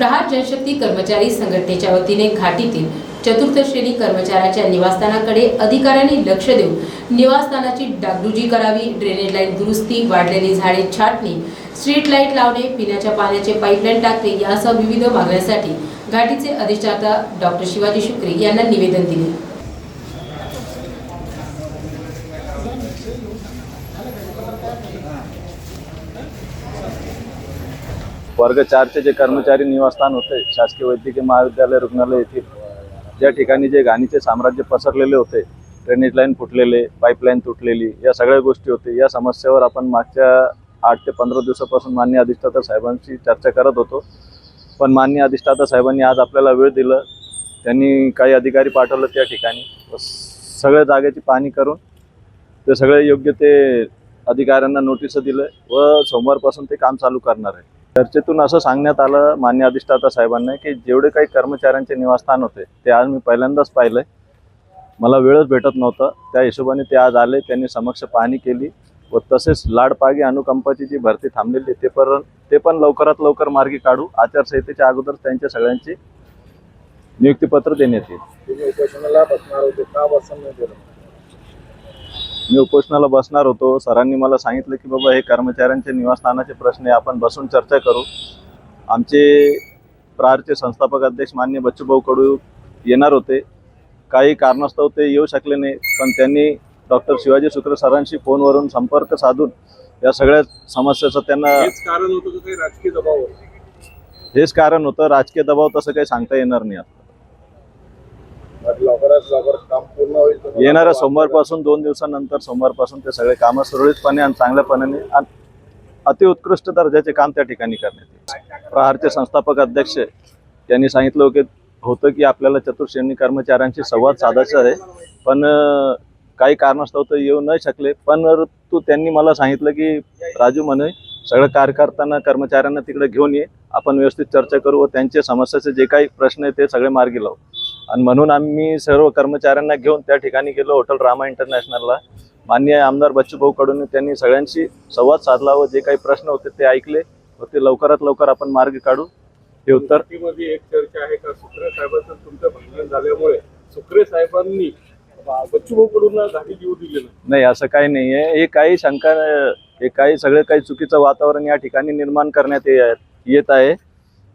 प्रहार जनशक्ती कर्मचारी संघटनेच्या वतीने घाटीतील चतुर्थ श्रेणी कर्मचाऱ्याच्या निवासस्थानाकडे अधिकाऱ्यांनी लक्ष देऊन निवासस्थानाची डागडुजी करावी ड्रेनेज लाईन दुरुस्ती वाढलेली झाडे छाटणी स्ट्रीट लाइट लावणे पिण्याच्या पाण्याचे पाईपलाईन टाकणे यासह विविध मागण्यांसाठी घाटीचे अधिष्ठाता डॉक्टर शिवाजी शुक्रे यांना निवेदन दिले. वर्ग चारचे जे कर्मचारी निवासस्थान होते शासकीय वैद्यकीय महाविद्यालय रुग्णालय येथील ज्या ठिकाणी जे घाणीचे साम्राज्य पसरलेले होते ड्रेनेज लाईन फुटलेले पाईपलाईन तुटलेली या सगळ्या गोष्टी होते या समस्येवर आपण मागच्या आठ ते पंधरा दिवसापासून मान्य अधिष्ठाता साहेबांशी चर्चा करत होतो. पण मान्य अधिष्ठाता साहेबांनी आज आपल्याला वेळ दिलं त्यांनी काही अधिकारी पाठवलं त्या ठिकाणी. व सगळ्या जागेची पाहणी करून ते सगळे योग्य ते अधिकाऱ्यांना नोटीस दिलं व सोमवारपासून ते काम चालू करणार आहे चर्चेतून असं सांगण्यात आलं मान्य अधिष्ठाता साहेबांना की जेवढे काही कर्मचाऱ्यांचे निवासस्थान होते ते आज मी पहिल्यांदाच पाहिलंय. मला वेळच भेटत नव्हतं. त्या हिशोबाने ते आज आले त्यांनी समक्ष पाहणी केली व तसेच लाडपागी अनुकंपाची जी भरती थांबलेली ते पण ते पण लवकरात लवकर मार्गी काढू. आचारसंहितेच्या अगोदर त्यांच्या सगळ्यांची नियुक्तीपत्र देण्यात येईल तुम्ही उपोषणाला बसणार होते का बसन नाही दिलं मी उपोषणाला बसणार होतो. सरांनी मला सांगितलं की बाबा हे कर्मचाऱ्यांचे निवासस्थानाचे प्रश्न आहे. आपण बसून चर्चा करू. आमचे प्रारचे संस्थापक अध्यक्ष मान्य बच्चूभाऊ कडू येणार होते. काही कारणास्तव ते येऊ शकले नाही पण त्यांनी डॉक्टर शिवाजी शुक्र सरांशी फोनवरून संपर्क साधून या सगळ्या समस्याचं त्यांना कारण होतं राजकीय दबाव हेच कारण होतं. राजकीय दबाव तसं काही सांगता येणार नाही आता. आणि लवकरात लवकर काम पूर्ण होईल तुम्हाला येणाऱ्या सोमवारपासून दोन दिवसानंतर सोमवारपासून ते सगळे कामं सुरळीतपणे आणि चांगल्यापणाने आणि अतिउत्कृष्ट दर्जाचे काम त्या ठिकाणी करण्यात येईल. प्रहारचे संस्थापक अध्यक्ष यांनी सांगितलं की होतं की आपल्याला चतुर्श्रेणी कर्मचाऱ्यांशी संवाद साधायचा आहे. पण काही कारणास्तव ते येऊ नाही शकले. पण तू त्यांनी मला सांगितलं की राजू म्हणे सगळं कार्यकर्त्यांना कर्मचाऱ्यांना तिकडे घेऊन ये. आपण व्यवस्थित चर्चा करू व त्यांचे समस्याचे जे काही प्रश्न आहेत ते सगळे मार्गी लावू. आणि म्हणून आम्ही सर्व कर्मचाऱ्यांना घेऊन त्या ठिकाणी गेलो हॉटेल रामा इंटरनॅशनलला. माननीय आमदार बच्चूभाऊ कडून त्यांनी सगळ्यांशी संवाद साधला व जे काही प्रश्न होते ते ऐकले व ते लवकरात लवकर आपण मार्ग काढू. हे उत्तर. एक चर्चा आहे का? सुक्रे साहेबांचं तुमचं भांडण झाल्यामुळे सुक्रे साहेबांनी बच्चूभाऊ कडून घाटी देऊ दिली नाही. असं काही नाही आहे हे काही शंका हे काही सगळं काही चुकीचं वातावरण या ठिकाणी निर्माण करण्यात येत आहे.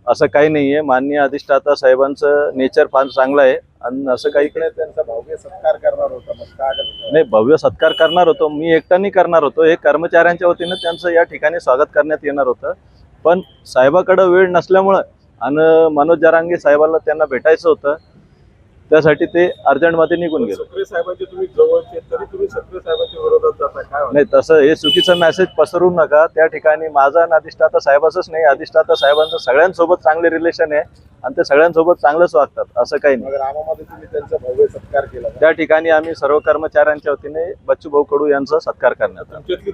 असं काही नाही आहे माननीय अधिष्ठाता साहेबांचं नेचर फार चांगलं आहे. आणि असं काही त्यांचा भव्य सत्कार करणार होता मग काय? नाही भव्य सत्कार करणार होतो. मी एकट्याने करणार होतो. हे कर्मचाऱ्यांच्या वतीनं त्यांचं या ठिकाणी स्वागत करण्यात येणार होतं. पण साहेबाकडं वेळ नसल्यामुळं आणि मनोज जरांगे साहेबाला त्यांना भेटायचं होतं. त्यासाठी ते अर्जंटमध्ये निघून गेलो साहेबांचे तुम्ही जवळचे तरी तुम्ही सुक्रे साहेबांच्या विरोधात जाता काय? नाही तसं हे चुकीचं मेसेज पसरू नका त्या ठिकाणी माझा आणि अधिष्ठाता साहेबाचंच नाही अधिष्ठाता साहेबांचं सगळ्यांसोबत चांगले रिलेशन आहे आणि ते सगळ्यांसोबत चांगलंच वागतात असं काही नाही रामामध्ये तुम्ही त्यांचा भव्य सत्कार केला? त्या ठिकाणी आम्ही सर्व कर्मचाऱ्यांच्या वतीने बच्चूभाऊ कडू यांचा सत्कार करण्यात आला